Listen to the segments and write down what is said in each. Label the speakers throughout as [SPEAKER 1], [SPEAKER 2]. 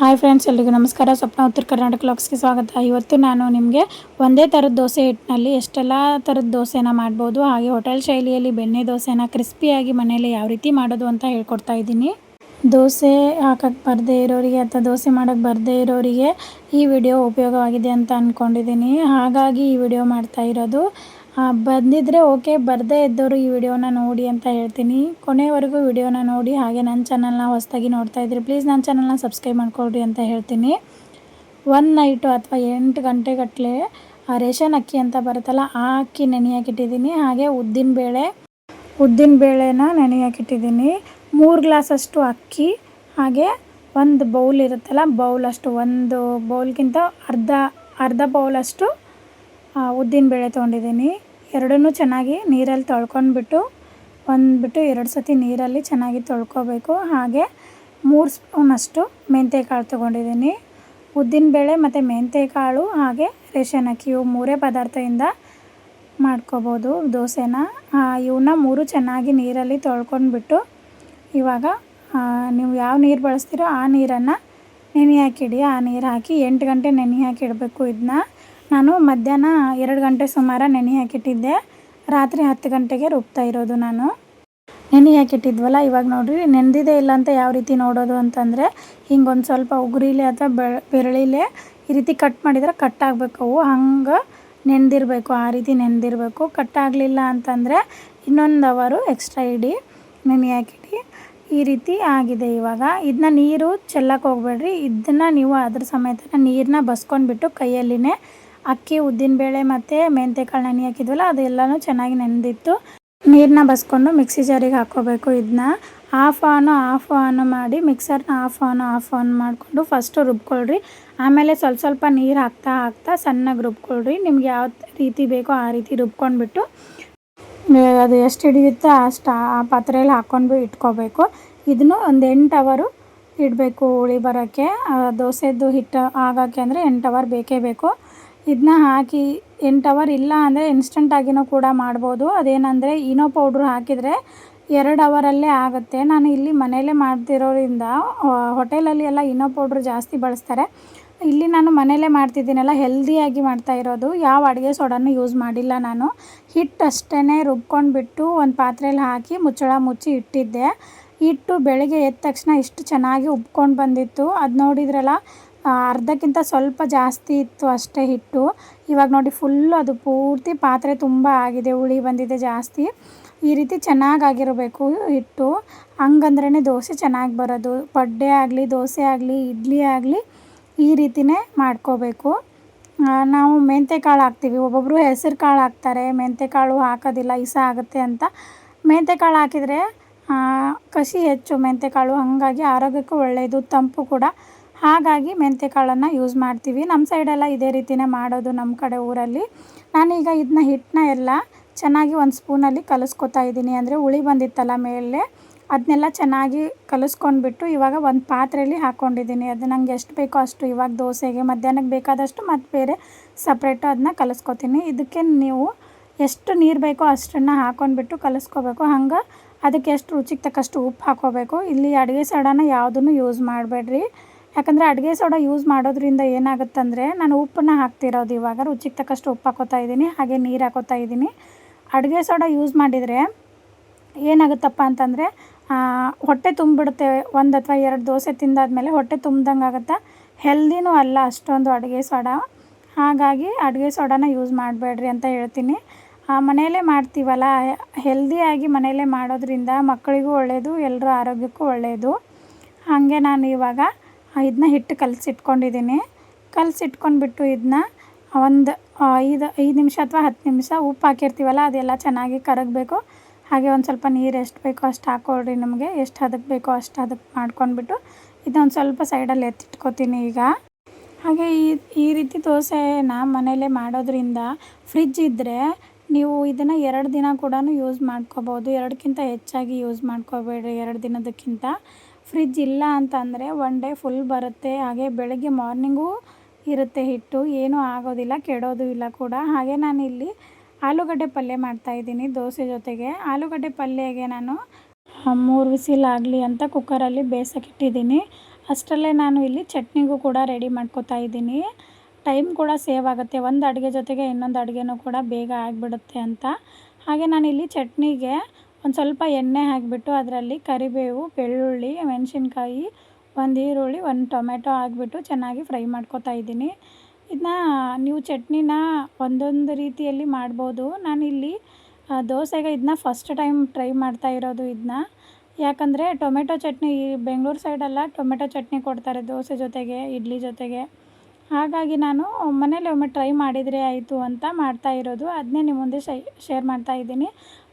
[SPEAKER 1] Hi friends, ಎಲ್ರಿಗೂ ನಮಸ್ಕಾರ. ಸ್ವಪ್ನ ಉತ್ತರ ಕರ್ನಾಟಕ ಲಾಕ್ಸ್ಗೆ ಸ್ವಾಗತ. ಇವತ್ತು ನಾನು ನಿಮಗೆ ಒಂದೇ ಥರದ ದೋಸೆ ಹಿಟ್ಟಿನಲ್ಲಿ ಎಷ್ಟೆಲ್ಲ ಥರದ ದೋಸೆನ ಮಾಡ್ಬೋದು, ಹಾಗೆ ಹೋಟೆಲ್ ಶೈಲಿಯಲ್ಲಿ ಬೆಣ್ಣೆ ದೋಸೆನ ಕ್ರಿಸ್ಪಿಯಾಗಿ ಮನೆಯಲ್ಲಿ ಯಾವ ರೀತಿ ಮಾಡೋದು ಅಂತ ಹೇಳ್ಕೊಡ್ತಾ ಇದ್ದೀನಿ. ದೋಸೆ ಹಾಕಕ್ಕೆ ಬರದೇ ಇರೋರಿಗೆ ಅಥವಾ ದೋಸೆ ಮಾಡೋಕ್ಕೆ ಬರದೇ ಇರೋರಿಗೆ ಈ ವಿಡಿಯೋ ಉಪಯೋಗವಾಗಿದೆ ಅಂತ ಅಂದ್ಕೊಂಡಿದ್ದೀನಿ ಹಾಗಾಗಿ ಈ ವಿಡಿಯೋ ಮಾಡ್ತಾ ಇರೋದು ಬಂದಿದ್ದರೆ ಓಕೆ ಬರದೇ ಇದ್ದವರು ಈ ವಿಡಿಯೋನ ನೋಡಿ ಅಂತ ಹೇಳ್ತೀನಿ. ಕೊನೆವರೆಗೂ ವಿಡಿಯೋನ ನೋಡಿ, ಹಾಗೆ ನನ್ನ ಚಾನಲ್ನ ಹೊಸದಾಗಿ ನೋಡ್ತಾ ಇದ್ರಿ ಪ್ಲೀಸ್ ನನ್ನ ಚಾನಲ್ನ ಸಬ್ಸ್ಕ್ರೈಬ್ ಮಾಡ್ಕೊಳ್ರಿ ಅಂತ ಹೇಳ್ತೀನಿ. ಒನ್ ನೈಟು ಅಥವಾ ಎಂಟು ಗಂಟೆಗಟ್ಟಲೆ ರೇಷನ್ ಅಕ್ಕಿ ಅಂತ ಬರುತ್ತಲ್ಲ, ಆ ಅಕ್ಕಿ ನೆನೆಯಾಕಿಟ್ಟಿದ್ದೀನಿ ಹಾಗೆ ಉದ್ದಿನ ಬೇಳೆ, ಉದ್ದಿನ ಬೇಳೆನ ನೆನೆಯಾಕಿಟ್ಟಿದ್ದೀನಿ ಮೂರು ಗ್ಲಾಸಷ್ಟು ಅಕ್ಕಿ, ಹಾಗೆ ಒಂದು ಬೌಲ್ ಇರುತ್ತಲ್ಲ ಬೌಲಷ್ಟು ಒಂದು ಬೌಲ್ಗಿಂತ ಅರ್ಧ ಅರ್ಧ ಬೌಲಷ್ಟು ಉದ್ದಿನ ಬೇಳೆ ತೊಗೊಂಡಿದ್ದೀನಿ. ಎರಡನ್ನೂ ಚೆನ್ನಾಗಿ ನೀರಲ್ಲಿ ತೊಳ್ಕೊಂಡ್ಬಿಟ್ಟು ಒಂದು ಬಿಟ್ಟು ಎರಡು ಸತಿ ನೀರಲ್ಲಿ ಚೆನ್ನಾಗಿ ತೊಳ್ಕೊಬೇಕು. ಹಾಗೆ ಮೂರು ಸ್ಪೂನಷ್ಟು ಮೆಂತ್ಯಕಾಳು ತೊಗೊಂಡಿದ್ದೀನಿ. ಉದ್ದಿನಬೇಳೆ ಮತ್ತು ಮೆಂತ್ಯಕಾಳು ಹಾಗೆ ರೇಷನ್ ಅಕ್ಕಿ ಇವು ಮೂರೇ ಪದಾರ್ಥದಿಂದ ಮಾಡ್ಕೋಬೋದು ದೋಸೆನ. ಇವನ್ನ ಮೂರು ಚೆನ್ನಾಗಿ ನೀರಲ್ಲಿ ತೊಳ್ಕೊಂಡ್ಬಿಟ್ಟು, ಇವಾಗ ನೀವು ಯಾವ ನೀರು ಬಳಸ್ತೀರೋ ಆ ನೀರನ್ನು ನೆನೆ ಹಾಕಿಡಿ. ಆ ನೀರು ಹಾಕಿ ಎಂಟು ಗಂಟೆ ನೆನೆ ಹಾಕಿ ಇಡಬೇಕು ಇದನ್ನ ನಾನು ಮಧ್ಯಾಹ್ನ ಎರಡು ಗಂಟೆ ಸುಮಾರು ನೆನೆ ಹಾಕಿಟ್ಟಿದ್ದೆ. ರಾತ್ರಿ ಹತ್ತು ಗಂಟೆಗೆ ರುಬ್ತಾ ಇರೋದು ನಾನು. ನೆನೆ ಹಾಕಿಟ್ಟಿದ್ವಲ್ಲ, ಇವಾಗ ನೋಡಿರಿ, ನೆನೆದಿದೆ ಇಲ್ಲ ಅಂತ ಯಾವ ರೀತಿ ನೋಡೋದು ಅಂತಂದರೆ ಹಿಂಗೆ ಒಂದು ಸ್ವಲ್ಪ ಉಗುರಿಲೆ ಅಥವಾ ಬೆರಳಿಲೆ ಈ ರೀತಿ ಕಟ್ ಮಾಡಿದರೆ ಕಟ್ ಆಗಬೇಕು. ಅವು ಹಂಗೆ ನೆನೆದಿರಬೇಕು, ಆ ರೀತಿ ನೆನೆದಿರಬೇಕು. ಕಟ್ ಆಗಲಿಲ್ಲ ಅಂತಂದರೆ ಇನ್ನೊಂದು ಅವರು ಎಕ್ಸ್ಟ್ರಾ ಇಡಿ, ನೆನೆ ಹಾಕಿಡಿ. ಈ ರೀತಿ ಆಗಿದೆ ಇವಾಗ. ಇದನ್ನ ನೀರು ಚೆಲ್ಲಕ್ಕೆ ಹೋಗ್ಬೇಡ್ರಿ. ಇದನ್ನು ನೀವು ಅದ್ರ ಸಮೇತ ನೀರನ್ನ ಬಸ್ಕೊಂಡ್ಬಿಟ್ಟು ಕೈಯಲ್ಲಿನೇ ಅಕ್ಕಿ ಉದ್ದಿನಬೇಳೆ ಮತ್ತು ಮೆಂತ್ಯಕಾಳು ನೆನೆ ಹಾಕಿದ್ವಲ್ಲ, ಅದೆಲ್ಲನೂ ಚೆನ್ನಾಗಿ ನೆನೆದಿತ್ತು. ನೀರನ್ನ ಬಸ್ಕೊಂಡು ಮಿಕ್ಸಿ ಜಾರಿಗೆ ಹಾಕ್ಕೋಬೇಕು ಇದನ್ನ ಆಫ್ ಆನು ಆಫ್ ಆನ್ ಮಾಡಿ ಮಿಕ್ಸರ್ನ ಆಫ್ ಆನ್ ಆಫ್ ಆನ್ ಮಾಡಿಕೊಂಡು ಫಸ್ಟು ರುಬ್ಕೊಳ್ರಿ. ಆಮೇಲೆ ಸ್ವಲ್ಪ ಸ್ವಲ್ಪ ನೀರು ಹಾಕ್ತಾ ಹಾಕ್ತಾ ಸಣ್ಣಗೆ ರುಬ್ಕೊಳ್ರಿ. ನಿಮ್ಗೆ ಯಾವ ರೀತಿ ಬೇಕೋ ಆ ರೀತಿ ರುಬ್ಕೊಂಡ್ಬಿಟ್ಟು ಅದು ಎಷ್ಟು ಹಿಡಿಯುತ್ತೋ ಅಷ್ಟು ಆ ಪಾತ್ರೆಯಲ್ಲಿ ಹಾಕ್ಕೊಂಡು ಇಟ್ಕೋಬೇಕು. ಇದನ್ನು ಒಂದು ಎಂಟು ಅವರು ಇಡಬೇಕು ಹುಳಿ ಬರೋಕ್ಕೆ. ದೋಸೆದು ಹಿಟ್ಟು ಆಗೋಕ್ಕೆ ಅಂದರೆ ಎಂಟು ಅವರ್ ಬೇಕೇ ಬೇಕು. ಇದನ್ನ ಹಾಕಿ ಎಂಟು ಅವರ್ ಇಲ್ಲ ಅಂದರೆ ಇನ್ಸ್ಟಂಟಾಗಿನೂ ಕೂಡ ಮಾಡ್ಬೋದು. ಅದೇನಂದರೆ ಇನೋ ಪೌಡ್ರ್ ಹಾಕಿದರೆ ಎರಡು ಅವರಲ್ಲೇ ಆಗುತ್ತೆ. ನಾನು ಇಲ್ಲಿ ಮನೆಯಲ್ಲೇ ಮಾಡ್ತಿರೋದ್ರಿಂದ ಹೋಟೆಲಲ್ಲಿ ಎಲ್ಲ ಇನೋ ಪೌಡ್ರ್ ಜಾಸ್ತಿ ಬಳಸ್ತಾರೆ. ಇಲ್ಲಿ ನಾನು ಮನೆಯಲ್ಲೇ ಮಾಡ್ತಿದ್ದೀನಲ್ಲ ಹೆಲ್ದಿಯಾಗಿ ಮಾಡ್ತಾ ಇರೋದು. ಯಾವ ಅಡುಗೆ ಸೋಡನ್ನು ಯೂಸ್ ಮಾಡಿಲ್ಲ ನಾನು. ಹಿಟ್ಟು ಅಷ್ಟೇ ರುಬ್ಕೊಂಡ್ಬಿಟ್ಟು ಒಂದು ಪಾತ್ರೆಯಲ್ಲಿ ಹಾಕಿ ಮುಚ್ಚಳ ಮುಚ್ಚಿ ಇಟ್ಟಿದ್ದೆ. ಇಟ್ಟು ಬೆಳಗ್ಗೆ ಎದ್ದ ತಕ್ಷಣ ಇಷ್ಟು ಚೆನ್ನಾಗಿ ಉಬ್ಕೊಂಡು ಬಂದಿತ್ತು. ಅದು ನೋಡಿದ್ರಲ್ಲ ಅರ್ಧಕ್ಕಿಂತ ಸ್ವಲ್ಪ ಜಾಸ್ತಿ ಇತ್ತು ಅಷ್ಟೇ ಹಿಟ್ಟು. ಇವಾಗ ನೋಡಿ ಫುಲ್ಲು ಅದು ಪೂರ್ತಿ ಪಾತ್ರೆ ತುಂಬ ಆಗಿದೆ, ಹುಳಿ ಬಂದಿದೆ ಜಾಸ್ತಿ. ಈ ರೀತಿ ಚೆನ್ನಾಗಾಗಿರಬೇಕು ಹಿಟ್ಟು. ಹಂಗಂದ್ರೇ ದೋಸೆ ಚೆನ್ನಾಗಿ ಬರೋದು. ಪಡ್ಡೆ ಆಗಲಿ, ದೋಸೆ ಆಗಲಿ, ಇಡ್ಲಿ ಆಗಲಿ ಈ ರೀತಿಯೇ ಮಾಡ್ಕೋಬೇಕು. ನಾವು ಮೆಂತ್ಯಕಾಳು ಹಾಕ್ತೀವಿ. ಒಬ್ಬೊಬ್ಬರು ಹೆಸರು ಕಾಳು ಹಾಕ್ತಾರೆ. ಮೆಂತ್ಯಕಾಳು ಹಾಕೋದಿಲ್ಲ, ಇಸ ಆಗುತ್ತೆ ಅಂತ. ಮೆಂತ್ಯಕಾಳು ಹಾಕಿದರೆ ಕಸಿ ಹೆಚ್ಚು ಮೆಂತ್ಯಕಾಳು ಹಾಗಾಗಿ ಆರೋಗ್ಯಕ್ಕೂ ಒಳ್ಳೆಯದು ತಂಪು ಕೂಡ. ಹಾಗಾಗಿ ಮೆಂತ್ಯಕಾಳನ್ನು ಯೂಸ್ ಮಾಡ್ತೀವಿ. ನಮ್ಮ ಸೈಡೆಲ್ಲ ಇದೇ ರೀತಿಯೇ ಮಾಡೋದು ನಮ್ಮ ಕಡೆ ಊರಲ್ಲಿ. ನಾನೀಗ ಇದನ್ನ ಹಿಟ್ಟನ್ನ ಎಲ್ಲ ಚೆನ್ನಾಗಿ ಒಂದು ಸ್ಪೂನಲ್ಲಿ ಕಲಿಸ್ಕೊತಾ ಇದ್ದೀನಿ. ಅಂದರೆ ಹುಳಿ ಬಂದಿತ್ತಲ್ಲ ಮೇಲೆ ಅದನ್ನೆಲ್ಲ ಚೆನ್ನಾಗಿ ಕಲಿಸ್ಕೊಂಡ್ಬಿಟ್ಟು ಇವಾಗ ಒಂದು ಪಾತ್ರೆಯಲ್ಲಿ ಹಾಕ್ಕೊಂಡಿದ್ದೀನಿ ಅದು ನಂಗೆ ಎಷ್ಟು ಬೇಕೋ ಅಷ್ಟು, ಇವಾಗ ದೋಸೆಗೆ, ಮಧ್ಯಾಹ್ನಕ್ಕೆ ಬೇಕಾದಷ್ಟು ಮತ್ತು ಬೇರೆ ಸಪ್ರೇಟು ಅದನ್ನ ಕಲಿಸ್ಕೊತೀನಿ. ಇದಕ್ಕೆ ನೀವು ಎಷ್ಟು ನೀರು ಬೇಕೋ ಅಷ್ಟನ್ನು ಹಾಕ್ಕೊಂಡ್ಬಿಟ್ಟು ಕಲಿಸ್ಕೋಬೇಕು. ಹಂಗೆ ಅದಕ್ಕೆ ಎಷ್ಟು ರುಚಿಗೆ ತಕ್ಕಷ್ಟು ಉಪ್ಪು ಹಾಕ್ಕೋಬೇಕು. ಇಲ್ಲಿ ಅಡುಗೆ ಸಡನ ಯಾವುದನ್ನು ಯೂಸ್ ಮಾಡಬೇಡ್ರಿ. ಯಾಕಂದರೆ ಅಡುಗೆ ಸೋಡಾ ಯೂಸ್ ಮಾಡೋದ್ರಿಂದ ಏನಾಗುತ್ತಂದರೆ ನಾನು ಉಪ್ಪನ್ನ ಹಾಕ್ತಿರೋದು ಇವಾಗ, ರುಚಿಗೆ ತಕ್ಕಷ್ಟು ಉಪ್ಪು ಹಾಕೋತಾ ಇದ್ದೀನಿ, ಹಾಗೆ ನೀರು ಹಾಕೋತಾ ಇದ್ದೀನಿ. ಅಡುಗೆ ಸೋಡಾ ಯೂಸ್ ಮಾಡಿದರೆ ಏನಾಗುತ್ತಪ್ಪ ಅಂತಂದರೆ ಹೊಟ್ಟೆ ತುಂಬಿಡುತ್ತೆ, ಒಂದು ಅಥವಾ ಎರಡು ದೋಸೆ ತಿಂದಾದಮೇಲೆ ಹೊಟ್ಟೆ ತುಂಬ್ದಂಗೆ ಆಗುತ್ತೆ? ಹೆಲ್ದಿನೂ ಅಲ್ಲ ಅಷ್ಟೊಂದು ಅಡುಗೆ ಸೋಡಾ. ಹಾಗಾಗಿ ಅಡುಗೆ ಸೋಡಾನ ಯೂಸ್ ಮಾಡಬೇಡ್ರಿ ಅಂತ ಹೇಳ್ತೀನಿ. ಮನೆಯಲ್ಲೇ ಮಾಡ್ತೀವಲ್ಲ ಹೆಲ್ದಿಯಾಗಿ ಮನೆಯಲ್ಲೇ ಮಾಡೋದ್ರಿಂದ ಮಕ್ಕಳಿಗೂ ಒಳ್ಳೆಯದು ಎಲ್ಲರ ಆರೋಗ್ಯಕ್ಕೂ ಒಳ್ಳೆಯದು ಹಾಗೆ ನಾನು ಇವಾಗ ಇದನ್ನ ಹಿಟ್ಟು ಕಲಸಿಟ್ಕೊಂಡಿದ್ದೀನಿ ಕಲಸಿಟ್ಕೊಂಡ್ಬಿಟ್ಟು ಇದನ್ನ ಒಂದು ಐದು ಐದು ನಿಮಿಷ ಅಥವಾ ಹತ್ತು ನಿಮಿಷ ಉಪ್ಪು ಹಾಕಿರ್ತೀವಲ್ಲ, ಅದೆಲ್ಲ ಚೆನ್ನಾಗಿ ಕರಗಬೇಕು. ಹಾಗೆ ಒಂದು ಸ್ವಲ್ಪ ನೀರು ಎಷ್ಟು ಬೇಕೋ ಅಷ್ಟು ಹಾಕ್ಕೊಳ್ರಿ ನಮಗೆ, ಎಷ್ಟು ಹದಕ್ಕೆ ಬೇಕೋ ಅಷ್ಟು ಹದಕ್ಕೆ ಮಾಡ್ಕೊಂಡ್ಬಿಟ್ಟು ಇದೊಂದು ಸ್ವಲ್ಪ ಸೈಡಲ್ಲಿ ಎತ್ತಿಟ್ಕೋತೀನಿ ಈಗ. ಹಾಗೆ ಈ ಈ ರೀತಿ ದೋಸೆನ ಮನೇಲೇ ಮಾಡೋದ್ರಿಂದ ಫ್ರಿಜ್ ಇದ್ದರೆ ನೀವು ಇದನ್ನು ಎರಡು ದಿನ ಕೂಡ ಯೂಸ್ ಮಾಡ್ಕೋಬೋದು. ಎರಡಕ್ಕಿಂತ ಹೆಚ್ಚಾಗಿ ಯೂಸ್ ಮಾಡ್ಕೋಬೇಡ್ರಿ, ಎರಡು ದಿನದಕ್ಕಿಂತ. ಫ್ರಿಜ್ ಇಲ್ಲ ಅಂತಂದರೆ ಒನ್ ಡೇ ಫುಲ್ ಬರುತ್ತೆ. ಹಾಗೆ ಬೆಳಗ್ಗೆ ಮಾರ್ನಿಂಗೂ ಇರುತ್ತೆ ಹಿಟ್ಟು. ಏನೂ ಆಗೋದಿಲ್ಲ, ಕೆಡೋದು ಇಲ್ಲ ಕೂಡ. ಹಾಗೆ ನಾನು ಇಲ್ಲಿ ಆಲೂಗಡ್ಡೆ ಪಲ್ಯ ಮಾಡ್ತಾಯಿದ್ದೀನಿ ದೋಸೆ ಜೊತೆಗೆ. ಆಲೂಗಡ್ಡೆ ಪಲ್ಯಗೆ ನಾನು ಮೂರು ವಿಸಿಲ್ ಆಗಲಿ ಅಂತ ಕುಕ್ಕರಲ್ಲಿ ಬೇಯಿಸೋಕ್ಕಿಟ್ಟಿದ್ದೀನಿ ಅಷ್ಟರಲ್ಲೇ ನಾನು ಇಲ್ಲಿ ಚಟ್ನಿಗೂ ಕೂಡ ರೆಡಿ ಮಾಡ್ಕೋತಾ ಇದ್ದೀನಿ. ಟೈಮ್ ಕೂಡ ಸೇವ್ ಆಗುತ್ತೆ. ಒಂದು ಅಡುಗೆ ಜೊತೆಗೆ ಇನ್ನೊಂದು ಅಡುಗೆನೂ ಕೂಡ ಬೇಗ ಆಗಿಬಿಡುತ್ತೆ ಅಂತ. ಹಾಗೆ ನಾನಿಲ್ಲಿ ಚಟ್ನಿಗೆ ಒಂದು ಸ್ವಲ್ಪ ಎಣ್ಣೆ ಹಾಕಿಬಿಟ್ಟು ಅದರಲ್ಲಿ ಕರಿಬೇವು, ಬೆಳ್ಳುಳ್ಳಿ, ಮೆಣಸಿನ್ಕಾಯಿ, ಒಂದು ಈರುಳ್ಳಿ, ಒಂದು ಟೊಮೆಟೊ ಹಾಕ್ಬಿಟ್ಟು ಚೆನ್ನಾಗಿ ಫ್ರೈ ಮಾಡ್ಕೊತಾ ಇದ್ದೀನಿ. ಇದನ್ನ ನೀವು ಚಟ್ನಿನ ಒಂದೊಂದು ರೀತಿಯಲ್ಲಿ ಮಾಡ್ಬೋದು. ನಾನಿಲ್ಲಿ ದೋಸೆಗೆ ಇದನ್ನ ಫಸ್ಟ್ ಟೈಮ್ ಟ್ರೈ ಮಾಡ್ತಾ ಇರೋದು ಇದನ್ನ ಯಾಕಂದರೆ ಟೊಮೆಟೊ ಚಟ್ನಿ ಈ ಬೆಂಗಳೂರು ಸೈಡೆಲ್ಲ ಟೊಮೆಟೊ ಚಟ್ನಿ ಕೊಡ್ತಾರೆ ದೋಸೆ ಜೊತೆಗೆ, ಇಡ್ಲಿ ಜೊತೆಗೆ. ಹಾಗಾಗಿ ನಾನು ಮನೇಲಿ ಒಮ್ಮೆ ಟ್ರೈ ಮಾಡಿದರೆ ಆಯಿತು ಅಂತ ಮಾಡ್ತಾ ಇರೋದು. ಅದನ್ನೇ ನಿಮ್ಮ ಮುಂದೆ ಶೇರ್ ಮಾಡ್ತಾ ಇದ್ದೀನಿ.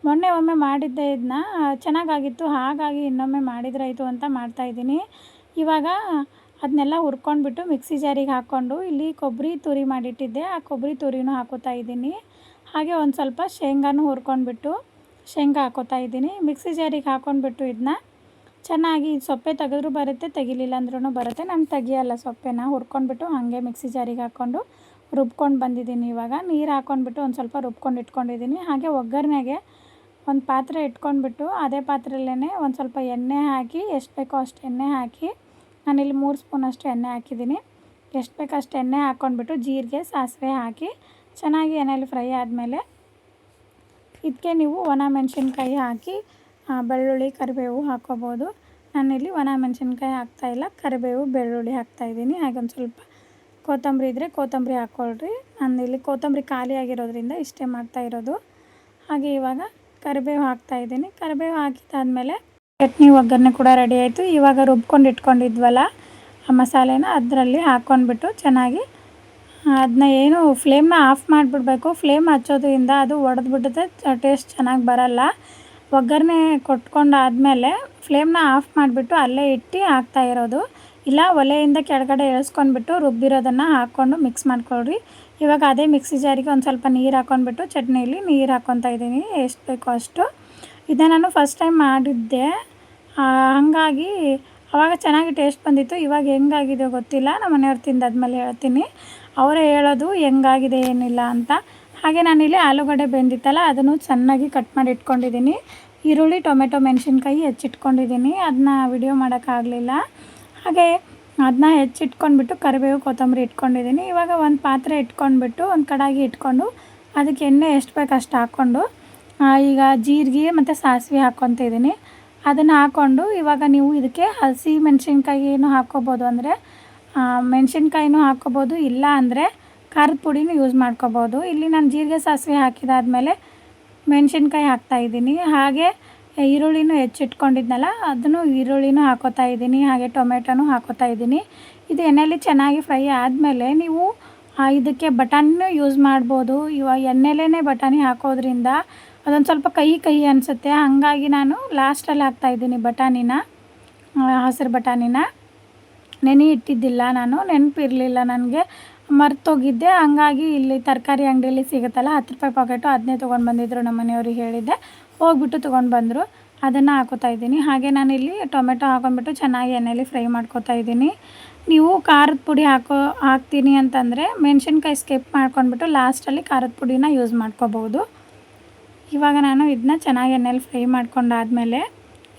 [SPEAKER 1] ಮೊನ್ನೆ ಒಮ್ಮೆ ಮಾಡಿದ್ದೆ ಇದನ್ನ ಚೆನ್ನಾಗಾಗಿತ್ತು, ಹಾಗಾಗಿ ಇನ್ನೊಮ್ಮೆ ಮಾಡಿದ್ರಾಯಿತು ಅಂತ ಮಾಡ್ತಾ ಇದ್ದೀನಿ. ಇವಾಗ ಅದನ್ನೆಲ್ಲ ಹುರ್ಕೊಂಡ್ಬಿಟ್ಟು ಮಿಕ್ಸಿ ಜಾರಿಗೆ ಹಾಕ್ಕೊಂಡು ಇಲ್ಲಿ ಕೊಬ್ಬರಿ ತುರಿ ಮಾಡಿಟ್ಟಿದ್ದೆ. ಆ ಕೊಬ್ಬರಿ ತುರಿನೂ ಹಾಕೋತಾ ಇದ್ದೀನಿ. ಹಾಗೆ ಒಂದು ಸ್ವಲ್ಪ ಶೇಂಗಾನು ಹುರ್ಕೊಂಡ್ಬಿಟ್ಟು ಶೇಂಗಾ ಹಾಕೋತಾ ಇದ್ದೀನಿ. ಮಿಕ್ಸಿ ಜಾರಿಗೆ ಹಾಕ್ಕೊಂಡ್ಬಿಟ್ಟು ಇದನ್ನ ಚೆನ್ನಾಗಿ ಸೊಪ್ಪೆ ತೆಗೆದ್ರೂ ಬರುತ್ತೆ, ತೆಗಿಲಿಲ್ಲ ಅಂದ್ರೂ ಬರುತ್ತೆ. ನಾನು ತೆಗಿಯಲ್ಲ ಸೊಪ್ಪೆನ, ಹುರ್ಕೊಂಡ್ಬಿಟ್ಟು ಹಾಗೆ ಮಿಕ್ಸಿ ಜಾರಿಗೆ ಹಾಕ್ಕೊಂಡು ರುಬ್ಕೊಂಡು ಬಂದಿದ್ದೀನಿ ಇವಾಗ. ನೀರು ಹಾಕ್ಕೊಂಡ್ಬಿಟ್ಟು ಒಂದು ಸ್ವಲ್ಪ ರುಬ್ಕೊಂಡು ಇಟ್ಕೊಂಡಿದ್ದೀನಿ. ಹಾಗೆ ಒಗ್ಗರಣೆಗೆ ಒಂದು ಪಾತ್ರೆ ಇಟ್ಕೊಂಡ್ಬಿಟ್ಟು ಅದೇ ಪಾತ್ರೆಯಲ್ಲೇ ಒಂದು ಸ್ವಲ್ಪ ಎಣ್ಣೆ ಹಾಕಿ, ಎಷ್ಟು ಬೇಕೋ ಅಷ್ಟು ಎಣ್ಣೆ ಹಾಕಿ, ನಾನಿಲ್ಲಿ ಮೂರು ಸ್ಪೂನಷ್ಟು ಎಣ್ಣೆ ಹಾಕಿದ್ದೀನಿ. ಎಷ್ಟು ಬೇಕೋ ಅಷ್ಟು ಎಣ್ಣೆ ಹಾಕ್ಕೊಂಡ್ಬಿಟ್ಟು ಜೀರಿಗೆ, ಸಾಸಿವೆ ಹಾಕಿ ಚೆನ್ನಾಗಿ ಎಣ್ಣೆಯಲ್ಲಿ ಫ್ರೈ ಆದಮೇಲೆ ಇದಕ್ಕೆ ನೀವು ಒಣ ಮೆಣಸಿನ್ಕಾಯಿ ಹಾಕಿ ಬೆಳ್ಳುಳ್ಳಿ ಕರಿಬೇವು ಹಾಕ್ಕೋಬೋದು. ನಾನಿಲ್ಲಿ ಒಣ ಮೆಣಸಿನ್ಕಾಯಿ ಹಾಕ್ತಾಯಿಲ್ಲ ಕರಿಬೇವು, ಬೆಳ್ಳುಳ್ಳಿ ಹಾಕ್ತಾಯಿದ್ದೀನಿ ಹಾಗೊಂದು ಸ್ವಲ್ಪ ಕೊತ್ತಂಬರಿ ಇದ್ದರೆ ಕೊತ್ತಂಬರಿ ಹಾಕ್ಕೊಳ್ರಿ. ನಾನು ಇಲ್ಲಿ ಕೊತ್ತಂಬರಿ ಖಾಲಿಯಾಗಿರೋದ್ರಿಂದ ಇಷ್ಟೇ ಮಾಡ್ತಾ ಇರೋದು. ಹಾಗೆ ಇವಾಗ ಕರಿಬೇವು ಹಾಕ್ತಾಯಿದ್ದೀನಿ ಕರಿಬೇವು ಹಾಕಿದ್ದಾದಮೇಲೆ ಚಟ್ನಿ ಒಗ್ಗರಣೆ ಕೂಡ ರೆಡಿ ಆಯಿತು. ಇವಾಗ ರುಬ್ಕೊಂಡು ಇಟ್ಕೊಂಡಿದ್ವಲ್ಲ ಆ ಮಸಾಲೆನ ಅದರಲ್ಲಿ ಹಾಕ್ಕೊಂಡ್ಬಿಟ್ಟು ಚೆನ್ನಾಗಿ ಅದನ್ನ ಏನು ಫ್ಲೇಮ್ನ ಆಫ್ ಮಾಡಿಬಿಡ್ಬೇಕು. ಫ್ಲೇಮ್ ಹಚ್ಚೋದ್ರಿಂದ ಅದು ಒಡೆದ್ಬಿಡುತ್ತೆ. ಟೇಸ್ಟ್ ಚೆನ್ನಾಗಿ ಬರಲ್ಲ. ಒಗ್ಗರಣೆ ಕೊಟ್ಕೊಂಡಾದಮೇಲೆ ಫ್ಲೇಮ್ನ ಆಫ್ ಮಾಡಿಬಿಟ್ಟು ಅಲ್ಲೇ ಇಟ್ಟು ಹಾಕ್ತಾ ಇರೋದು. ಇಲ್ಲ, ಒಲೆಯಿಂದ ಕೆಳಗಡೆ ಇಳಿಸ್ಕೊಂಡ್ಬಿಟ್ಟು ರುಬ್ಬಿರೋದನ್ನು ಹಾಕ್ಕೊಂಡು ಮಿಕ್ಸ್ ಮಾಡ್ಕೊಳ್ರಿ. ಇವಾಗ ಅದೇ ಮಿಕ್ಸಿ ಜಾರಿಗೆ ಒಂದು ಸ್ವಲ್ಪ ನೀರು ಹಾಕ್ಕೊಂಡ್ಬಿಟ್ಟು ಚಟ್ನಿಲಿ ನೀರು ಹಾಕ್ಕೊತಾ ಇದ್ದೀನಿ. ಎಷ್ಟು ಬೇಕೋ ಅಷ್ಟು. ಇದನ್ನು ನಾನು ಫಸ್ಟ್ ಟೈಮ್ ಮಾಡಿದ್ದೆ. ಹಾಗಾಗಿ ಆವಾಗ ಚೆನ್ನಾಗಿ ಟೇಸ್ಟ್ ಬಂದಿತ್ತು. ಇವಾಗ ಹೆಂಗಾಗಿದೆ ಗೊತ್ತಿಲ್ಲ. ನಮ್ಮ ಮನೆಯವ್ರು ತಿಂದಾದ್ಮೇಲೆ ಹೇಳ್ತೀನಿ. ಅವರೇ ಹೇಳೋದು ಹೆಂಗಾಗಿದೆ ಏನಿಲ್ಲ ಅಂತ. ಹಾಗೆ ನಾನಿಲ್ಲಿ ಆಲೂಗಡ್ಡೆ ಬೆಂದಿತ್ತಲ್ಲ, ಅದನ್ನು ಚೆನ್ನಾಗಿ ಕಟ್ ಮಾಡಿ ಇಟ್ಕೊಂಡಿದ್ದೀನಿ. ಈರುಳ್ಳಿ, ಟೊಮೆಟೊ, ಮೆಣಸಿನ್ಕಾಯಿ ಹೆಚ್ಚಿಟ್ಕೊಂಡಿದ್ದೀನಿ. ಅದನ್ನ ವಿಡಿಯೋ ಮಾಡೋಕ್ಕಾಗಲಿಲ್ಲ ಹಾಗೆ ಅದನ್ನ ಹೆಚ್ಚಿಟ್ಕೊಂಡ್ಬಿಟ್ಟು ಕರಿಬೇವು, ಕೊತ್ತಂಬರಿ ಇಟ್ಕೊಂಡಿದ್ದೀನಿ. ಇವಾಗ ಒಂದು ಪಾತ್ರೆ ಇಟ್ಕೊಂಡ್ಬಿಟ್ಟು ಒಂದು ಕಡಾಗಿ ಇಟ್ಕೊಂಡು ಅದಕ್ಕೆ ಎಣ್ಣೆ ಎಷ್ಟು ಬೇಕು ಅಷ್ಟು ಹಾಕ್ಕೊಂಡು ಈಗ ಜೀರಿಗೆ ಮತ್ತು ಸಾಸಿವೆ ಹಾಕ್ಕೊತಿದ್ದೀನಿ ಅದನ್ನು ಹಾಕ್ಕೊಂಡು ಇವಾಗ ನೀವು ಇದಕ್ಕೆ ಹಸಿ ಮೆಣಸಿನ್ಕಾಯಿನೂ ಹಾಕ್ಕೋಬೋದು ಅಂದರೆ ಮೆಣಸಿನ್ಕಾಯಿನೂ ಹಾಕ್ಕೋಬೋದು. ಇಲ್ಲ ಅಂದರೆ ಖಾರದ ಪುಡಿನೂ ಯೂಸ್ ಮಾಡ್ಕೋಬೋದು. ಇಲ್ಲಿ ನಾನು ಜೀರಿಗೆ, ಸಾಸಿವೆ ಹಾಕಿದಾದಮೇಲೆ ಮೆಣಸಿನ್ಕಾಯಿ ಹಾಕ್ತಾಯಿದ್ದೀನಿ ಹಾಗೆ ಈರುಳ್ಳಿನೂ ಹೆಚ್ಚಿಟ್ಕೊಂಡಿದ್ನಲ್ಲ, ಅದನ್ನು ಈರುಳ್ಳಿನೂ ಹಾಕೋತಾ ಇದ್ದೀನಿ, ಹಾಗೆ ಟೊಮೆಟೊನೂ ಹಾಕೋತಾ ಇದ್ದೀನಿ. ಇದು ಎಣ್ಣೆಯಲ್ಲಿ ಚೆನ್ನಾಗಿ ಫ್ರೈ ಆದಮೇಲೆ ನೀವು ಇದಕ್ಕೆ ಬಟಾಣಿನೂ ಯೂಸ್ ಮಾಡ್ಬೋದು. ಇವಾಗ ಎಣ್ಣೆಲೇ ಬಟಾಣಿ ಹಾಕೋದ್ರಿಂದ ಅದೊಂದು ಸ್ವಲ್ಪ ಕಹಿ ಕಹಿ ಅನಿಸುತ್ತೆ. ಹಾಗಾಗಿ ನಾನು ಲಾಸ್ಟಲ್ಲಿ ಹಾಕ್ತಾಯಿದ್ದೀನಿ ಬಟಾಣಿನ ಹಸಿರು ಬಟಾಣಿನ. ನೆನೆ ಇಟ್ಟಿದ್ದಿಲ್ಲ ನಾನು, ನೆನಪಿರಲಿಲ್ಲ ನನಗೆ. ಮರ್ತೋಗಿದ್ದೆ. ಹಂಗಾಗಿ ಇಲ್ಲಿ ತರಕಾರಿ ಅಂಗಡಿಯಲ್ಲಿ ಸಿಗುತ್ತಲ್ಲ, ಹತ್ತು ರೂಪಾಯಿ ಪಾಕೆಟು ಅದನ್ನೇ ತೊಗೊಂಡು ಬಂದಿದ್ದರು ನಮ್ಮ ಮನೆಯವ್ರಿಗೆ ಹೇಳಿದ್ದೆ. ಹೋಗ್ಬಿಟ್ಟು ತೊಗೊಂಡು ಬಂದರು. ಅದನ್ನು ಹಾಕೋತಾ ಇದ್ದೀನಿ. ಹಾಗೆ ನಾನಿಲ್ಲಿ ಟೊಮೆಟೊ ಹಾಕೊಂಡ್ಬಿಟ್ಟು ಚೆನ್ನಾಗಿ ಎಣ್ಣೆಯಲ್ಲಿ ಫ್ರೈ ಮಾಡ್ಕೋತಾ ಇದ್ದೀನಿ. ನೀವು ಖಾರದ ಪುಡಿ ಹಾಕೋ, ಹಾಕ್ತೀನಿ ಅಂತಂದರೆ ಮೆಣಸಿನ್ಕಾಯಿ ಸ್ಕಿಪ್ ಮಾಡ್ಕೊಂಡ್ಬಿಟ್ಟು ಲಾಸ್ಟಲ್ಲಿ ಖಾರದ ಪುಡಿನ ಯೂಸ್ ಮಾಡ್ಕೋಬೋದು ಇವಾಗ ನಾನು ಇದನ್ನ ಚೆನ್ನಾಗಿ ಎಣ್ಣೆಯಲ್ಲಿ ಫ್ರೈ ಮಾಡ್ಕೊಂಡಾದಮೇಲೆ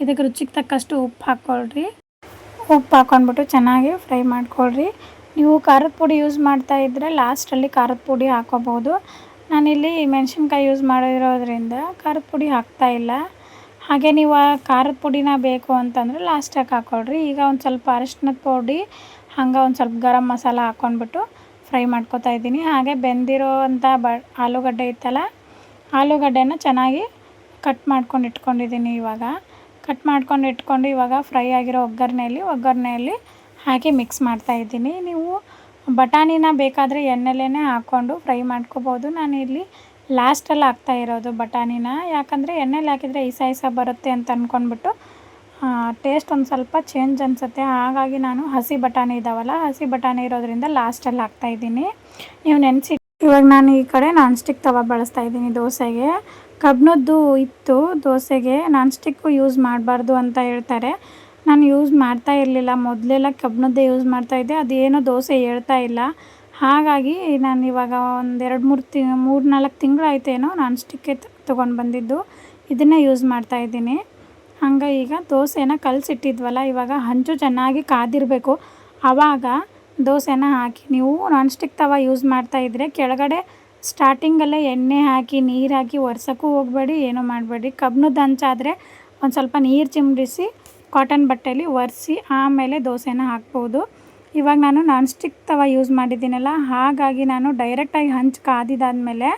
[SPEAKER 1] ಇದಕ್ಕೆ ರುಚಿಗೆ ತಕ್ಕಷ್ಟು ಉಪ್ಪು ಹಾಕ್ಕೊಳ್ರಿ. ಉಪ್ಪು ಹಾಕ್ಕೊಂಡ್ಬಿಟ್ಟು ಚೆನ್ನಾಗಿ ಫ್ರೈ ಮಾಡ್ಕೊಳ್ರಿ. ನೀವು ಖಾರದ ಪುಡಿ ಯೂಸ್ ಮಾಡ್ತಾ ಇದ್ದರೆ ಲಾಸ್ಟಲ್ಲಿ ಖಾರದ ಪುಡಿ ಹಾಕೋಬೋದು ನಾನಿಲ್ಲಿ ಮೆಣಸಿನ್ಕಾಯಿ ಯೂಸ್ ಮಾಡಿರೋದ್ರಿಂದ ಖಾರದ ಪುಡಿ ಹಾಕ್ತಾ ಇಲ್ಲ. ಹಾಗೆ ನೀವು ಆ ಖಾರದ ಪುಡಿನ ಬೇಕು ಅಂತಂದರೆ ಲಾಸ್ಟಾಗಿ ಹಾಕ್ಕೊಳ್ರಿ ಈಗ ಒಂದು ಸ್ವಲ್ಪ ಅರಿಶಿನದ ಪುಡಿ, ಹಂಗೆ ಒಂದು ಸ್ವಲ್ಪ ಗರಂ ಮಸಾಲ ಹಾಕ್ಕೊಂಡ್ಬಿಟ್ಟು ಫ್ರೈ ಮಾಡ್ಕೊತಾ ಇದ್ದೀನಿ. ಹಾಗೆ ಬೆಂದಿರೋ ಅಂಥ ಬ ಆಲೂಗಡ್ಡೆ ಇತ್ತಲ್ಲ, ಆಲೂಗಡ್ಡೆನ ಚೆನ್ನಾಗಿ ಕಟ್ ಮಾಡ್ಕೊಂಡು ಇಟ್ಕೊಂಡಿದ್ದೀನಿ ಇವಾಗ. ಕಟ್ ಮಾಡ್ಕೊಂಡು ಇಟ್ಕೊಂಡು ಇವಾಗ ಫ್ರೈ ಆಗಿರೋ ಒಗ್ಗರಣೆಯಲ್ಲಿ ಒಗ್ಗರಣೆಯಲ್ಲಿ ಹಾಕಿ ಮಿಕ್ಸ್ ಮಾಡ್ತಾ ಇದ್ದೀನಿ. ನೀವು ಬಟಾಣಿನ ಬೇಕಾದರೆ ಎಣ್ಣೆಲೇ ಹಾಕ್ಕೊಂಡು ಫ್ರೈ ಮಾಡ್ಕೋಬೋದು. ನಾನು ಇಲ್ಲಿ ಲಾಸ್ಟಲ್ಲಿ ಹಾಕ್ತಾ ಇರೋದು ಬಟಾಣಿನ. ಯಾಕಂದರೆ ಎಣ್ಣೆಲಿ ಹಾಕಿದರೆ ಇಸ ಇಸ ಬರುತ್ತೆ ಅಂತ ಅಂದ್ಕೊಂಡ್ಬಿಟ್ಟು ಟೇಸ್ಟ್ ಒಂದು ಸ್ವಲ್ಪ ಚೇಂಜ್ ಅನಿಸುತ್ತೆ. ಹಾಗಾಗಿ ನಾನು ಹಸಿ ಬಟಾಣಿ ಇದ್ದಾವಲ್ಲ ಹಸಿ ಬಟಾಣಿ ಇರೋದ್ರಿಂದ ಲಾಸ್ಟಲ್ಲಿ ಹಾಕ್ತಾಯಿದ್ದೀನಿ ನೀವು ನೆನೆಸಿ, ಇವಾಗ ನಾನು ಈ ಕಡೆ ನಾನ್ ಸ್ಟಿಕ್ ತವ ಬಳಸ್ತಾ ಇದ್ದೀನಿ ದೋಸೆಗೆ. ಕಬ್ಬಿಣದ್ದು ಇತ್ತು, ದೋಸೆಗೆ ನಾನ್ ಸ್ಟಿಕ್ಕು ಯೂಸ್ ಮಾಡಬಾರ್ದು ಅಂತ ಹೇಳ್ತಾರೆ. ನಾನು ಯೂಸ್ ಮಾಡ್ತಾ ಇರಲಿಲ್ಲ. ಮೊದಲೆಲ್ಲ ಕಬ್ಬಿಣದ್ದೇ ಯೂಸ್ ಮಾಡ್ತಾಯಿದ್ದೆ ಅದೇನೋ ದೋಸೆ ಹೇಳ್ತಾ ಇಲ್ಲ. ಹಾಗಾಗಿ ನಾನು ಇವಾಗ ಒಂದು ಎರಡು ಮೂರು ತಿ, ಮೂರು ನಾಲ್ಕು ತಿಂಗಳಾಯ್ತೇನೋ ನಾನ್ ಸ್ಟಿಕ್ಕೇ ತೊಗೊಂಡು ಬಂದಿದ್ದು. ಇದನ್ನೇ ಯೂಸ್ ಮಾಡ್ತಾಯಿದ್ದೀನಿ ಹಂಗೆ ಈಗ ದೋಸೆನ ಕಲಸಿಟ್ಟಿದ್ವಲ್ಲ, ಇವಾಗ ಹಂಚು ಚೆನ್ನಾಗಿ ಕಾದಿರಬೇಕು. ಆವಾಗ ದೋಸೆನ ಹಾಕಿ, ನೀವು ನಾನ್ ಸ್ಟಿಕ್ ತವ ಯೂಸ್ ಮಾಡ್ತಾಯಿದ್ರೆ ಕೆಳಗಡೆ ಸ್ಟಾರ್ಟಿಂಗಲ್ಲೇ ಎಣ್ಣೆ ಹಾಕಿ, ನೀರು ಹಾಕಿ, ಒರ್ಸೋಕ್ಕೂ ಹೋಗಬೇಡಿ, ಏನೂ ಮಾಡಬೇಡಿ. ಕಬ್ಬಿಣದ ಹಂಚಾದರೆ ಒಂದು ಸ್ವಲ್ಪ ನೀರು ಚಿಮ್ರಿಸಿ ಕಾಟನ್ ಬಟ್ಟೆಯಲ್ಲಿ ಒರೆಸಿ ಆಮೇಲೆ ದೋಸೆನ ಹಾಕ್ಬೋದು. ಇವಾಗ ನಾನು ನಾನ್ ಸ್ಟಿಕ್ ತವ ಯೂಸ್ ಮಾಡಿದ್ದೀನಲ್ಲ, ಹಾಗಾಗಿ ನಾನು ಡೈರೆಕ್ಟಾಗಿ ಹಂಚು ಕಾದಿದ್ದಾದಮೇಲೆ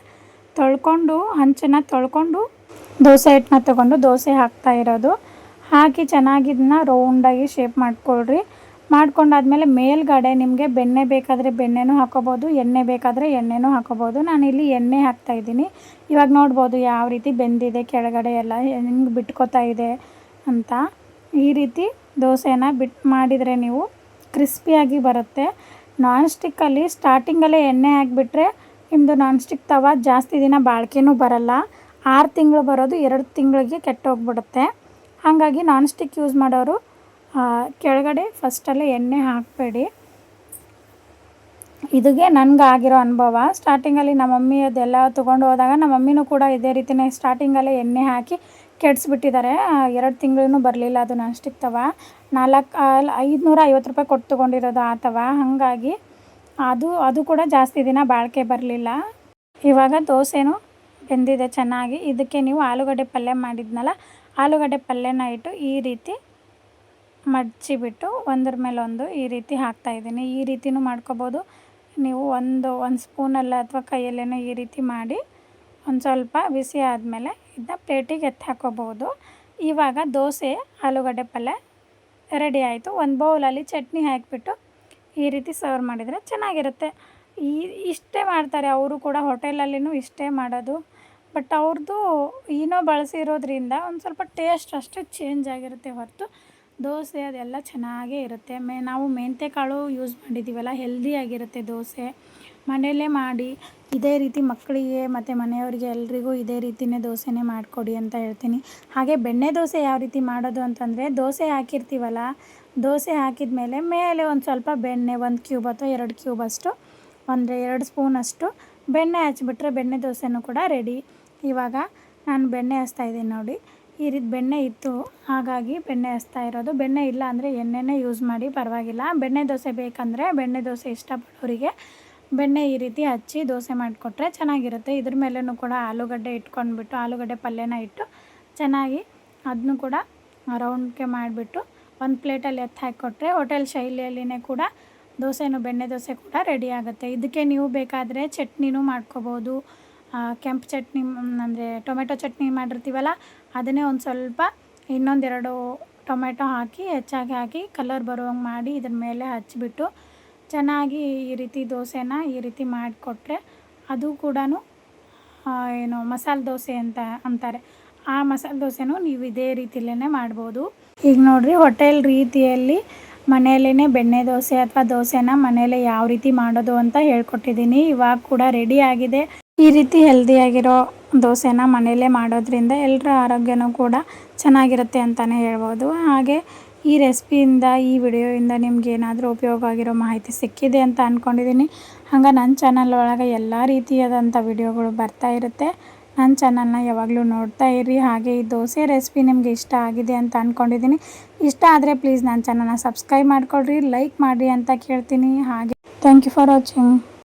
[SPEAKER 1] ತೊಳ್ಕೊಂಡು, ಹಂಚನ್ನು ತೊಳ್ಕೊಂಡು ದೋಸೆ ಹಿಟ್ಟನ್ನ ತೊಗೊಂಡು ದೋಸೆ ಹಾಕ್ತಾ ಇರೋದು. ಹಾಕಿ ಚೆನ್ನಾಗಿ ಇದನ್ನ ರೌಂಡಾಗಿ ಶೇಪ್ ಮಾಡ್ಕೊಳ್ರಿ. ಮಾಡ್ಕೊಂಡಾದ್ಮೇಲೆ ಮೇಲ್ಗಡೆ ನಿಮಗೆ ಬೆಣ್ಣೆ ಬೇಕಾದರೆ ಬೆಣ್ಣೆನೂ ಹಾಕೋಬೋದು, ಎಣ್ಣೆ ಬೇಕಾದರೆ ಎಣ್ಣೆನೂ ಹಾಕೋಬೋದು. ನಾನಿಲ್ಲಿ ಎಣ್ಣೆ ಹಾಕ್ತಾ ಇದ್ದೀನಿ. ಇವಾಗ ನೋಡ್ಬೋದು ಯಾವ ರೀತಿ ಬೆಂದಿದೆ, ಕೆಳಗಡೆ ಎಲ್ಲ ಹೆಂಗೆ ಬಿಟ್ಕೋತಾ ಇದೆ ಅಂತ. ಈ ರೀತಿ ದೋಸೆನ ಬಿಟ್ಟು ಮಾಡಿದರೆ ನೀವು ಕ್ರಿಸ್ಪಿಯಾಗಿ ಬರುತ್ತೆ. ನಾನ್ ಸ್ಟಿಕ್ಕಲ್ಲಿ ಸ್ಟಾರ್ಟಿಂಗಲ್ಲೇ ಎಣ್ಣೆ ಹಾಕಿಬಿಟ್ರೆ ನಿಮ್ಮದು ನಾನ್ ಸ್ಟಿಕ್ ತವ ಜಾಸ್ತಿ ದಿನ ಬಾಳಿಕೆನೂ ಬರಲ್ಲ. ಆರು ತಿಂಗಳು ಬರೋದು ಎರಡು ತಿಂಗಳಿಗೆ ಕೆಟ್ಟೋಗ್ಬಿಡುತ್ತೆ. ಹಾಗಾಗಿ ನಾನ್ ಸ್ಟಿಕ್ ಯೂಸ್ ಮಾಡೋರು ಕೆಳಗಡೆ ಫಸ್ಟಲ್ಲೇ ಎಣ್ಣೆ ಹಾಕಬೇಡಿ. ಇದಿಗೆ ನನಗೆ ಆಗಿರೋ ಅನುಭವ. ಸ್ಟಾರ್ಟಿಂಗಲ್ಲಿ ನಮ್ಮ ಮಮ್ಮಿ ಅದೆಲ್ಲ ತೊಗೊಂಡು ಹೋದಾಗ ನಮ್ಮ ಮಮ್ಮಿನೂ ಕೂಡ ಇದೇ ರೀತಿಯೇ ಸ್ಟಾರ್ಟಿಂಗಲ್ಲೇ ಎಣ್ಣೆ ಹಾಕಿ ಕೆಡಿಸ್ಬಿಟ್ಟಿದ್ದಾರೆ. ಎರಡು ತಿಂಗಳೂ ಬರಲಿಲ್ಲ ಅದು ನಾನ್ ಸ್ಟಿಕ್ ತವ. ನಾಲ್ಕು ಐದುನೂರ ಐವತ್ತು ರೂಪಾಯಿ ಕೊಟ್ಟು ತೊಗೊಂಡಿರೋದು ಆ ತವ. ಹಾಗಾಗಿ ಅದು ಅದು ಕೂಡ ಜಾಸ್ತಿ ದಿನ ಬಾಳಿಕೆ ಬರಲಿಲ್ಲ. ಇವಾಗ ದೋಸೆನೂ ಬೆಂದಿದೆ ಚೆನ್ನಾಗಿ. ಇದಕ್ಕೆ ನೀವು ಆಲೂಗಡ್ಡೆ ಪಲ್ಯ ಮಾಡಿದ್ನಲ್ಲ, ಆಲೂಗಡ್ಡೆ ಪಲ್ಯನ ಇಟ್ಟು ಈ ರೀತಿ ಮಡಚಿಬಿಟ್ಟು ಒಂದ್ರ ಮೇಲೆ ಒಂದು ಈ ರೀತಿ ಹಾಕ್ತಾಯಿದ್ದೀನಿ ಈ ರೀತಿನೂ ಮಾಡ್ಕೊಬೋದು. ನೀವು ಒಂದು ಒಂದು ಸ್ಪೂನಲ್ಲ ಅಥವಾ ಕೈಯಲ್ಲೇನೋ ಈ ರೀತಿ ಮಾಡಿ ಒಂದು ಸ್ವಲ್ಪ ಬಿಸಿ ಆದಮೇಲೆ ಇದನ್ನ ಪ್ಲೇಟಿಗೆ ಎತ್ತಿ ಹಾಕೋಬಹುದು. ಇವಾಗ ದೋಸೆ, ಆಲೂಗಡ್ಡೆ ಪಲ್ಯ ರೆಡಿ ಆಯಿತು. ಒಂದು ಬೌಲಲ್ಲಿ ಚಟ್ನಿ ಹಾಕಿಬಿಟ್ಟು ಈ ರೀತಿ ಸರ್ವ್ ಮಾಡಿದರೆ ಚೆನ್ನಾಗಿರುತ್ತೆ. ಈ, ಇಷ್ಟೇ ಮಾಡ್ತಾರೆ. ಅವರು ಕೂಡ ಹೋಟೆಲಲ್ಲಿನೂ ಇಷ್ಟೇ ಮಾಡೋದು. ಬಟ್ ಅವ್ರದ್ದು ಈನೋ ಬಳಸಿರೋದ್ರಿಂದ ಒಂದು ಸ್ವಲ್ಪ ಟೇಸ್ಟ್ ಅಷ್ಟೇ ಚೇಂಜ್ ಆಗಿರುತ್ತೆ ಹೊರತು. ದೋಸೆ ಅದೆಲ್ಲ ಚೆನ್ನಾಗೇ ಇರುತ್ತೆ. ಮೇ, ನಾವು ಮೆಂತ್ಯಕಾಳು ಯೂಸ್ ಮಾಡಿದ್ದೀವಲ್ಲ ಹೆಲ್ದಿಯಾಗಿರುತ್ತೆ ದೋಸೆ. ಮನೆಯಲ್ಲೇ ಮಾಡಿ ಇದೇ ರೀತಿ ಮಕ್ಕಳಿಗೆ ಮತ್ತು ಮನೆಯವರಿಗೆ ಎಲ್ರಿಗೂ ಇದೇ ರೀತಿಯೇ ದೋಸೆನೇ ಮಾಡಿಕೊಡಿ ಅಂತ ಹೇಳ್ತೀನಿ. ಹಾಗೆ ಬೆಣ್ಣೆ ದೋಸೆ ಯಾವ ರೀತಿ ಮಾಡೋದು ಅಂತಂದರೆ ದೋಸೆ ಹಾಕಿರ್ತೀವಲ್ಲ, ದೋಸೆ ಹಾಕಿದ ಮೇಲೆ ಮೇಲೆ ಒಂದು ಸ್ವಲ್ಪ ಬೆಣ್ಣೆ, ಒಂದು ಕ್ಯೂಬ್ ಅಥವಾ ಎರಡು ಕ್ಯೂಬ್ ಅಷ್ಟು ಅಂದರೆ ಎರಡು ಸ್ಪೂನ್ ಅಷ್ಟು ಬೆಣ್ಣೆ ಹಚ್ಬಿಟ್ರೆ ಬೆಣ್ಣೆ ದೋಸೆನೂ ಕೂಡ ರೆಡಿ. ಇವಾಗ ನಾನು ಬೆಣ್ಣೆ ಹಚ್ತಾ ಇದ್ದೀನಿ ನೋಡಿ. ಈ ರೀತಿ ಬೆಣ್ಣೆ ಇತ್ತು, ಹಾಗಾಗಿ ಬೆಣ್ಣೆ ಹಚ್ತಾ ಇರೋದು. ಬೆಣ್ಣೆ ಇಲ್ಲ ಅಂದರೆ ಎಣ್ಣೆನೇ ಯೂಸ್ ಮಾಡಿ ಪರವಾಗಿಲ್ಲ. ಬೆಣ್ಣೆ ದೋಸೆ ಬೇಕಂದರೆ ಬೆಣ್ಣೆ ದೋಸೆ ಇಷ್ಟಪಡೋರಿಗೆ ಬೆಣ್ಣೆ ಈ ರೀತಿ ಹಚ್ಚಿ ದೋಸೆ ಮಾಡಿಕೊಟ್ರೆ ಚೆನ್ನಾಗಿರುತ್ತೆ. ಇದ್ರ ಮೇಲೂ ಕೂಡ ಆಲೂಗಡ್ಡೆ ಇಟ್ಕೊಂಡ್ಬಿಟ್ಟು, ಆಲೂಗಡ್ಡೆ ಪಲ್ಯನ ಇಟ್ಟು ಚೆನ್ನಾಗಿ ಅದನ್ನು ಕೂಡ ರೌಂಡ್ಗೆ ಮಾಡಿಬಿಟ್ಟು ಒಂದು ಪ್ಲೇಟಲ್ಲಿ ಎತ್ತಿ ಹಾಕಿಕೊಟ್ರೆ ಹೋಟೆಲ್ ಶೈಲಿಯಲ್ಲಿನೇ ಕೂಡ ದೋಸೆನೂ ಬೆಣ್ಣೆ ದೋಸೆ ಕೂಡ ರೆಡಿ ಆಗುತ್ತೆ. ಇದಕ್ಕೆ ನೀವು ಬೇಕಾದರೆ ಚಟ್ನಿನೂ ಮಾಡ್ಕೋಬೋದು. ಕೆಂಪು ಚಟ್ನಿ ಅಂದರೆ ಟೊಮೆಟೊ ಚಟ್ನಿ ಮಾಡಿರ್ತೀವಲ್ಲ, ಅದನ್ನೇ ಒಂದು ಸ್ವಲ್ಪ ಇನ್ನೊಂದೆರಡು ಟೊಮೆಟೊ ಹಾಕಿ ಹೆಚ್ಚಾಗಿ ಹಾಕಿ ಕಲರ್ ಬರುವಂಗೆ ಮಾಡಿ ಇದ್ರ ಮೇಲೆ ಹಚ್ಬಿಟ್ಟು ಚೆನ್ನಾಗಿ ಈ ರೀತಿ ದೋಸೆನ ಈ ರೀತಿ ಮಾಡಿಕೊಟ್ರೆ ಅದು ಕೂಡ ಏನು ಮಸಾಲೆ ದೋಸೆ ಅಂತ ಅಂತಾರೆ. ಆ ಮಸಾಲೆ ದೋಸೆನೂ ನೀವು ಇದೇ ರೀತಿಲೇ ಮಾಡ್ಬೋದು. ಈಗ ನೋಡಿರಿ ಹೋಟೆಲ್ ರೀತಿಯಲ್ಲಿ ಮನೆಯಲ್ಲೇ ಬೆಣ್ಣೆ ದೋಸೆ ಅಥವಾ ದೋಸೆನ ಮನೆಯಲ್ಲೇ ಯಾವ ರೀತಿ ಮಾಡೋದು ಅಂತ ಹೇಳ್ಕೊಟ್ಟಿದ್ದೀನಿ. ಇವಾಗ ಕೂಡ ರೆಡಿ ಆಗಿದೆ. ಈ ರೀತಿ ಹೆಲ್ದಿಯಾಗಿರೋ ದೋಸೆನ ಮನೆಯಲ್ಲೇ ಮಾಡೋದ್ರಿಂದ ಎಲ್ಲರ ಆರೋಗ್ಯನೂ ಕೂಡ ಚೆನ್ನಾಗಿರುತ್ತೆ ಅಂತಲೇ ಹೇಳ್ಬೋದು. ಹಾಗೆ ಈ ರೆಸಿಪಿಯಿಂದ, ಈ ವಿಡಿಯೋಯಿಂದ ನಿಮ್ಗೆ ಏನಾದರೂ ಉಪಯೋಗ ಆಗಿರೋ ಮಾಹಿತಿ ಸಿಕ್ಕಿದೆ ಅಂತ ಅಂದ್ಕೊಂಡಿದ್ದೀನಿ ಹಂಗೆ ನನ್ನ ಚಾನಲ್ ಒಳಗೆ ಎಲ್ಲ ರೀತಿಯಾದಂಥ ವಿಡಿಯೋಗಳು ಬರ್ತಾ ಇರುತ್ತೆ. ನನ್ನ ಚಾನಲ್ನ ಯಾವಾಗಲೂ ನೋಡ್ತಾ ಇರಿ ಹಾಗೆ ಈ ದೋಸೆ ರೆಸಿಪಿ ನಿಮಗೆ ಇಷ್ಟ ಆಗಿದೆ ಅಂತ ಅಂದ್ಕೊಂಡಿದ್ದೀನಿ ಇಷ್ಟ ಆದರೆ ಪ್ಲೀಸ್ ನನ್ನ ಚಾನಲ್ನ ಸಬ್ಸ್ಕ್ರೈಬ್ ಮಾಡ್ಕೊಳ್ರಿ, ಲೈಕ್ ಮಾಡಿರಿ ಅಂತ ಕೇಳ್ತೀನಿ. ಹಾಗೆ, ಥ್ಯಾಂಕ್ ಯು ಫಾರ್ ವಾಚಿಂಗ್.